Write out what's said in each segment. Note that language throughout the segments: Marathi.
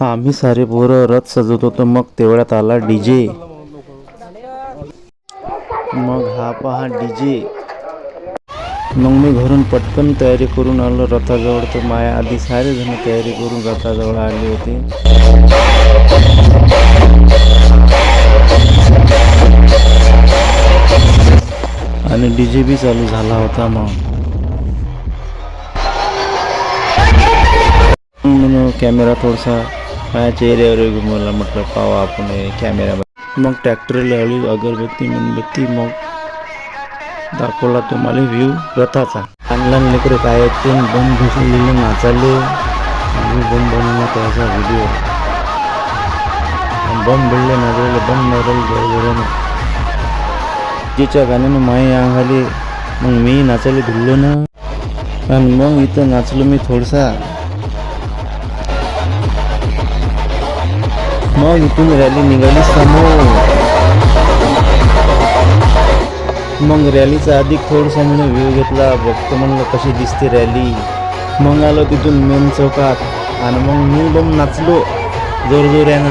आम्ही सारे पोरं रथ सजवत होतो मग तेवढ्यात आला डीजे मग हा पहा डीजे मग मी घरून पटकन तयारी करून आलो रथाजवळ तर माया आधी सारे जण तयारी करून रथाजवळ आले होते. आणि डीजे बी चालू झाला होता मग कॅमेरा थोडासा माझ्या चेहऱ्यावर घुमवला म्हटलं पाव आपण कॅमेरा मग ट्रॅक्टरला आली अगरबत्ती मेणबत्ती मग दाखवला तुम्हाला व्ह्यू रथाचा. लहान लहान लेकरं काय ते बम घुसलेले नाचाले आणि बम बनवण्यात त्याचा व्हिडिओ बम भिडले नाचले बम नाचले जोरजोरानं तिच्या गाण्यानं माई आंगाली मग मी नाचायला भिडलो ना. आणि मग इथं नाचलो मी थोडसा. मग इथून रॅली निघाली समोर. मग रॅलीचा अधिक थोडसा मी व्ह्यू घेतला बघतो म्हणलं कशी दिसते रॅली मग आलो तिथून मेन चौकात आणि मग मी बम नाचलो जोरजोऱ्यानं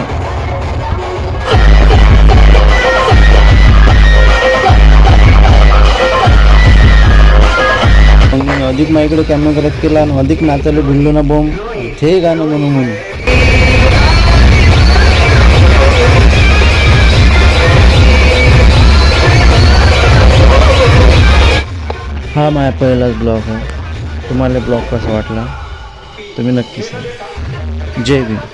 मग अधिक माझ्याकडे कॅमेरा करत केला आणि अधिक नाचायला भिडलो ना बम. ते गाणं म्हणून म्हणून. हा माझा पहिलाच ब्लॉग आहे. तुम्हाला ब्लॉग कसा वाटला? तुम्ही नक्की सांगा. जय भीम.